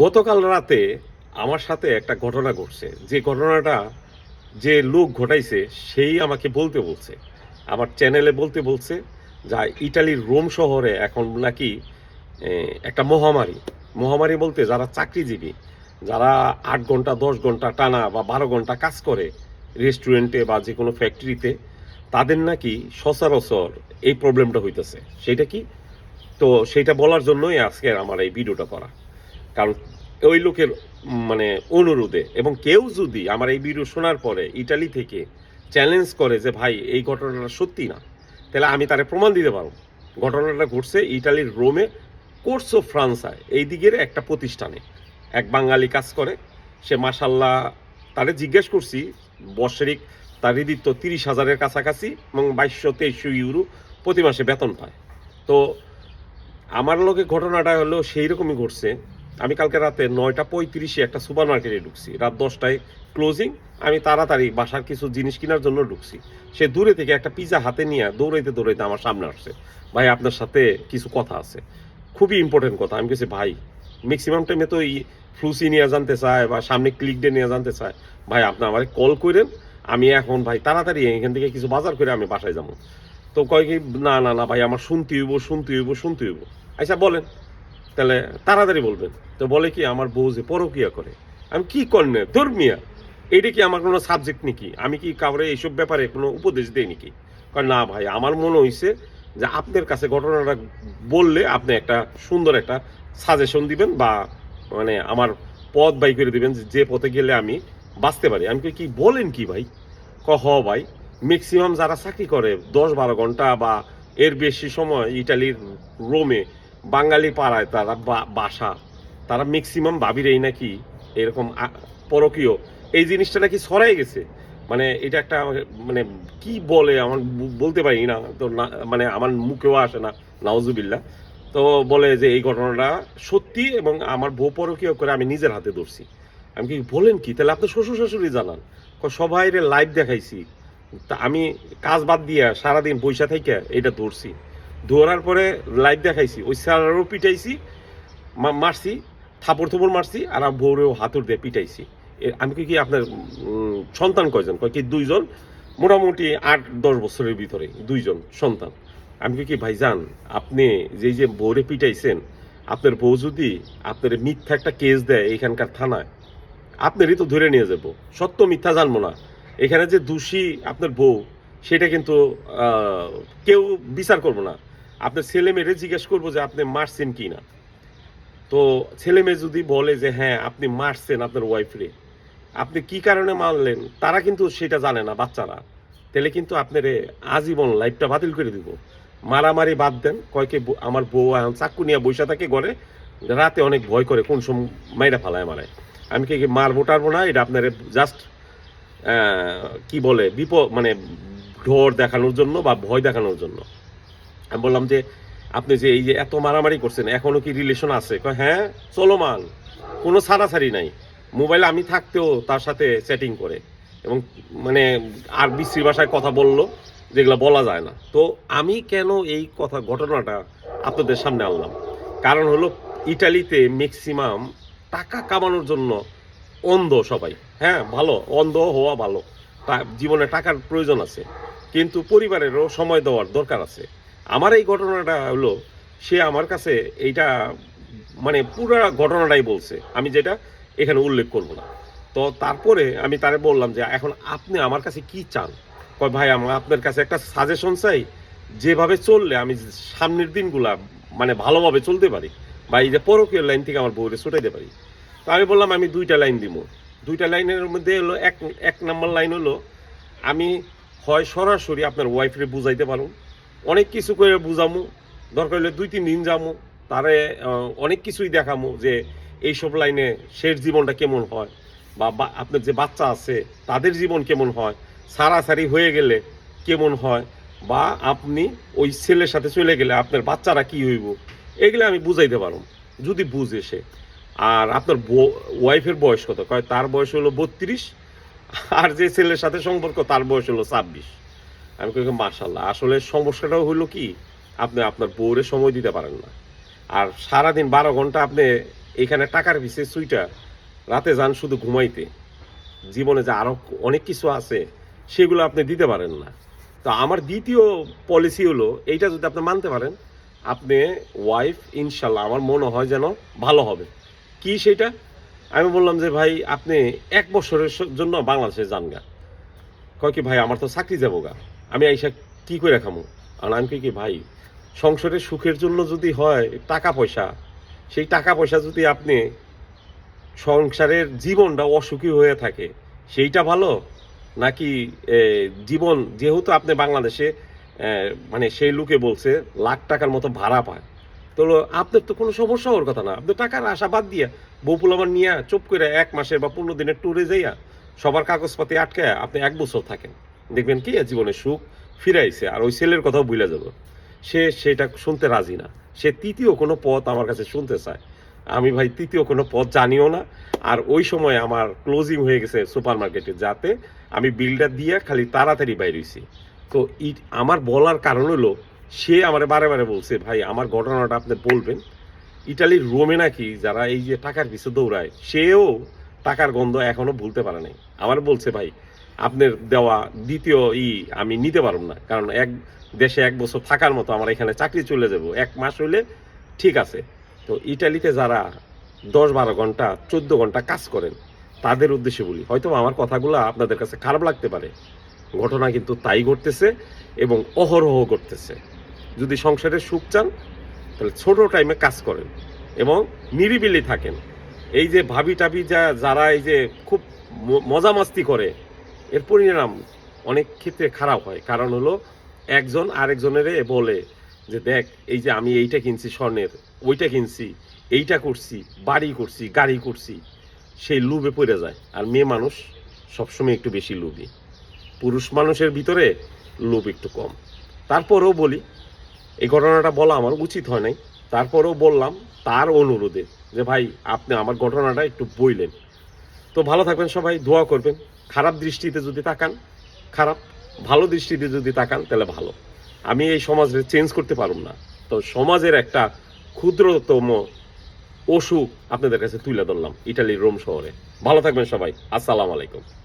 গতকাল রাতে আমার সাথে একটা ঘটনা ঘটছে। যে ঘটনাটা যে লোক ঘটাইছে, সেই আমাকে বলতে বলছে। আমার চ্যানেলে বলতে বলছে যা ইটালির রোম শহরে এখন নাকি একটা মহামারী। মহামারী বলতে যারা চাকরিজীবী, যারা আট ঘণ্টা, দশ ঘণ্টা টানা বা বারো ঘণ্টা কাজ করে রেস্টুরেন্টে বা যে কোনো ফ্যাক্টরিতে তাদের নাকি সচরাচর এই প্রবলেমটা হইতেছে। সেটা কি? তো সেটা বলার জন্যই আজকে আমার এই ভিডিওটা করা। কারণ ওই লোকের মানে অনুরোধে। এবং কেউ যদি আমার এই ভিডিও শোনার পরে ইটালি থেকে চ্যালেঞ্জ করে যে, ভাই, এই ঘটনাটা সত্যি না, তাহলে আমি তারে প্রমাণ দিতে পারব। ঘটনাটা ঘটছে ইটালির রোমে, কোর্স কোর্সো ফ্রান্সায়, এই দিকের একটা প্রতিষ্ঠানে। এক বাঙালি কাজ করে, সে মাসাল্লাহ তারে জিজ্ঞেস করছি, বৎসরিক তার ঋদিত্ব তিরিশ হাজারের কাছাকাছি এবং বাইশশো তেইশশো ইউরো প্রতি মাসে বেতন পায়। তো, আমার লোকে ঘটনাটা হলো সেই রকমই ঘটছে। আমি কালকে রাতে নয়টা পঁয়ত্রিশে একটা সুপার মার্কেটে ঢুকছি। রাত দশটায় ক্লোজিং আমি তাড়াতাড়ি বাসার কিছু জিনিস কেনার জন্য ঢুকছি। সে দূরে থেকে একটা পিজা হাতে নিয়ে দৌড়াইতে দৌড়াইতে আমার সামনে আসছে। ভাই, আপনার সাথে কিছু কথা আছে। খুবই ইম্পর্টেন্ট কথা। আমি কেছি ভাই ম্যাক্সিমাম টাইমে তো এই ফ্লুসি নিয়ে জানতে চায় বা সামনে ক্লিক ডে নিয়ে জানতে চায়। ভাই, আপনি আমাকে কল করেন আমি এখন, ভাই, তাড়াতাড়ি এখান থেকে কিছু বাজার করে আমি বাসায় যাব। তো কয় কি, না না না, ভাই, আমার শুনতে হইব শুনতে হইব শুনতে হইব। আচ্ছা বলেন। তাহলে তাড়াতাড়ি বলবেন। তো বলে কি, আমার বউ যে পরকিয়া করে। আমি কি করনে ধর্মিয়া। এটা কি আমার কোনো সাবজেক্ট নাকি? আমি কি কাউরে এইসব ব্যাপারে কোনো উপদেশ দেই নাকি? কয়, না ভাই, আমার মনে হইছে যে আপনার কাছে ঘটনাটা বললে আপনি একটা সুন্দর একটা সাজেশন দিবেন বা মানে আমার পথ বাই করে দিবেন যে- পথে গেলে আমি বাঁচতে পারি। আমি কি বলেন কি ভাই? ক হ ভাই ম্যাক্সিমাম যারা চাকরি করে দশ বারো ঘণ্টা বা এর বেশি সময় ইটালির রোমে বাঙালি পাড়ায় তারা বাসা, তারা ম্যাক্সিমাম ভাবিরেই নাকি এরকম পরকীয়। এই জিনিসটা নাকি ছড়াই গেছে। মানে এটা একটা মানে কি বলে, আমার বলতে পারি না। তো না মানে আমার মুখেও আসে না নাওজুবিল্লা তো বলে যে এই ঘটনাটা সত্যি এবং আমার বউ পরকীয় করে আমি নিজের হাতে ধরছি। আমি কি, বলেন কি? তাহলে আপনি শ্বশুর শাশুড়ি জানান। সবাই রে লাইভ দেখাইছি। তা আমি কাজ বাদ দিয়া সারাদিন পয়সা থেকে এটা ধরছি। ধরার পরে লাইভ দেখাইছি। ওই স্যারেরও পিটাইছি মারছি, থাপড় থুপড় মারছি, আর বউরেও হাতুর দিয়ে পিটাইছি। আমি কি আপনার সন্তান কয়জন? কয় কি দুইজন? মোটামুটি আট, দশ বছরের ভিতরে দুইজন সন্তান। আমি কি ভাইজান, আপনি যে যে বউরে পিটাইছেন, আপনার বউ যদি আপনার মিথ্যা একটা কেস দেয় এখানকার থানায়, আপনারই তো ধরে নিয়ে যাব। সত্য মিথ্যা জানব না। এখানে যে দোষী আপনার বউ, সেটা কিন্তু কেউ বিচার করব না। আপনার ছেলে মেয়েরে জিজ্ঞেস করব যে আপনি মারছেন কি না তো ছেলে মেয়ে যদি বলে যে হ্যাঁ আপনি মারছেন আপনার ওয়াইফরে আপনি কি কারণে মারলেন? তারা কিন্তু সেটা জানে না, বাচ্চারা। তাহলে কিন্তু আপনার আজীবন লাইফটা বাতিল করে দিব। মারামারি বাদ দেন কয়কে আমার বউ এখন চাক্কু নিয়ে বৈশা থাকে ঘরে, রাতে অনেক ভয় করে কোন সময় মাইরা ফালায় মারে আমি কি কি মারবো টারবো না, এটা আপনার জাস্ট কি বলে বিপ মানে ঢোর দেখানোর জন্য বা ভয় দেখানোর জন্য। আমি বললাম যে, আপনি যে এই যে এত মারামারি করছেন, এখনও কি রিলেশন আছে? হ্যাঁ চলমান। কোনো ছাড়াছাড়ি নাই। মোবাইলে আমি থাকতেও তার সাথে চ্যাটিং করে। এবং মানে আর বিশ্রী ভাষায় কথা বলল যেগুলো বলা যায় না। তো আমি কেন এই কথা, ঘটনাটা আপনাদের সামনে আনলাম? কারণ হলো, ইটালিতে ম্যাক্সিমাম টাকা কামানোর জন্য অন্ধ সবাই। হ্যাঁ ভালো, অন্ধ হওয়া ভালো। জীবনে টাকার প্রয়োজন আছে। কিন্তু পরিবারেরও সময় দেওয়ার দরকার আছে। আমার এই ঘটনাটা হলো, সে আমার কাছে এইটা মানে পুরো ঘটনাটাই বলছে। আমি যেটা এখানে উল্লেখ করব না। তো তারপরে আমি তারে বললাম যে, এখন আপনি আমার কাছে কি চান? কয়, ভাই, আমার আপনার কাছে একটা সাজেশন চাই। যেভাবে চললে আমি সামনের দিনগুলা মানে ভালোভাবে চলতে পারি বা এই যে পরকীয় লাইন থেকে আমার বউরে ছুটাইতে পারি। তো আমি বললাম, আমি দুইটা লাইন দিব দুইটা লাইনের মধ্যে হলো, এক এক নম্বর লাইন হলো, আমি হয় সরাসরি আপনার ওয়াইফরে বুঝাইতে পারুন অনেক কিছু করে বুঝামু। দরকার হলে দুই, তিন দিন যামু, তারে অনেক কিছুই দেখামু যে এইসব লাইনে শেষ জীবনটা কেমন হয় বা আপনার যে বাচ্চা আছে, তাদের জীবন কেমন হয়, সারাসারি হয়ে গেলে কেমন হয় বা আপনি ওই ছেলের সাথে চলে গেলে আপনার বাচ্চারা কি হইব, এগুলো আমি বুঝাইতে পারো যদি বুঝে সে। আর আপনার ওয়াইফের বয়স কত? কয়, তার বয়স হলো বত্রিশ, আর যে ছেলের সাথে সম্পর্ক তার বয়স হলো ছাব্বিশ। আমি কই মার্শাল্লাহ আসলে সমস্যাটাও হলো কি, আপনি আপনার বউরে সময় দিতে পারেন না। আর সারাদিন বারো ঘণ্টা আপনি এখানে টাকার পিছে সুইটার রাতে যান শুধু ঘুমাইতে। জীবনে যে আরও অনেক কিছু আছে, সেগুলো আপনি দিতে পারেন না। তো আমার দ্বিতীয় পলিসি হলো, এইটা যদি আপনি মানতে পারেন, আপনি ওয়াইফ ইনশাল্লাহ আমার মনে হয় যেন ভালো হবে। কি সেটা? আমি বললাম যে, ভাই, আপনি এক বছরের জন্য বাংলাদেশে যান গা। কয় কি, ভাই, আমার তো চাকরি যাব গা। আমি আইসা কি করে খামো? আর আমি কি, ভাই সংসারের সুখের জন্য যদি হয়, টাকা পয়সা, সেই টাকা পয়সা যদি আপনি সংসারের জীবনটা অসুখী হয়ে থাকে, সেইটা ভালো? নাকি জীবন যেহেতু আপনি বাংলাদেশে মানে সেই লোকে বলছে, লাখ টাকার মতো ভাড়া পায়। তো আপনার তো কোনো সমস্যা হওয়ার কথা না। আপনি টাকার আশা বাদ দিয়া বপুল আমার নিয়ে চুপ করে এক মাসের বা পনেরো দিনের ট্যুরে যাইয়া সবার কাগজপাতি আটকে আপনি এক বছর থাকেন। দেখবেন কি, জীবনে সুখ ফিরাইছে, আর ওই ছেলের কথাও ভুলে যাবে। সে সেটা শুনতে রাজি না। সে তৃতীয় কোনো পথ আমার কাছে শুনতে চায়। আমি ভাই তৃতীয় কোনো পথ জানিও না। আর ওই সময় আমার ক্লোজিং হয়ে গেছে সুপার মার্কেটে যাতে আমি বিলটা দিয়ে খালি তাড়াতাড়ি বাইর হইছি। তো ই- আমার বলার কারণ হলো, সে আমার বারে বারে বলছে, ভাই, আমার ঘটনাটা আপনি বলবেন। ইটালির রোমে নাকি যারা এই যে টাকার পিছু দৌড়ায়, সেও টাকার গন্ধ এখনও ভুলতে পারে নাই। আমার বলছে, ভাই আপনার দেওয়া দ্বিতীয় ই আমি নিতে পারব না। কারণ এক দেশে এক বছর থাকার মতো আমার এখানে চাকরি চলে যাব। এক মাস হইলে ঠিক আছে। তো ইটালিতে যারা দশ বারো ঘণ্টা, চোদ্দ ঘণ্টা কাজ করেন, তাদের উদ্দেশ্যে বলি, হয়তো আমার কথাগুলো আপনাদের কাছে খারাপ লাগতে পারে। ঘটনা কিন্তু তাই ঘটতেছে এবং অহরহ ঘটতেছে। যদি সংসারে সুখ চান, তাহলে ছোট টাইমে কাজ করেন এবং নিরিবিলি থাকেন। এই যে ভাবি টাবি যা, যারা এই যে খুব মজা মাস্তি করে এর পরিণাম অনেক ক্ষেত্রে খারাপ হয়। কারণ হলো একজন আরেকজনের বলে যে, দেখ, এই যে আমি এইটা কিনছি স্বর্ণের, ওইটা কিনছি, এইটা করছি, বাড়ি করছি, গাড়ি করছি। সেই লুবে পড়ে যায়। আর মেয়ে মানুষ সবসময় একটু বেশি লুবি পুরুষ মানুষের ভিতরে লোভ একটু কম। তারপরেও বলি, এই ঘটনাটা বলা আমার উচিত হয় নাই। তারপরেও বললাম তার অনুরোধে যে, ভাই, আপনি আমার ঘটনাটা একটু বইলেন। তো ভালো থাকবেন সবাই, দোয়া করবেন। খারাপ দৃষ্টিতে যদি তাকান, খারাপ ভালো দৃষ্টিতে যদি তাকান, তাহলে ভালো। আমি এই সমাজে চেঞ্জ করতে পারুম না। তো সমাজের একটা ক্ষুদ্রতম অসুখ আপনাদের কাছে তুলে ধরলাম, ইটালির রোম শহরে। ভালো থাকবেন সবাই। আসসালামু আলাইকুম।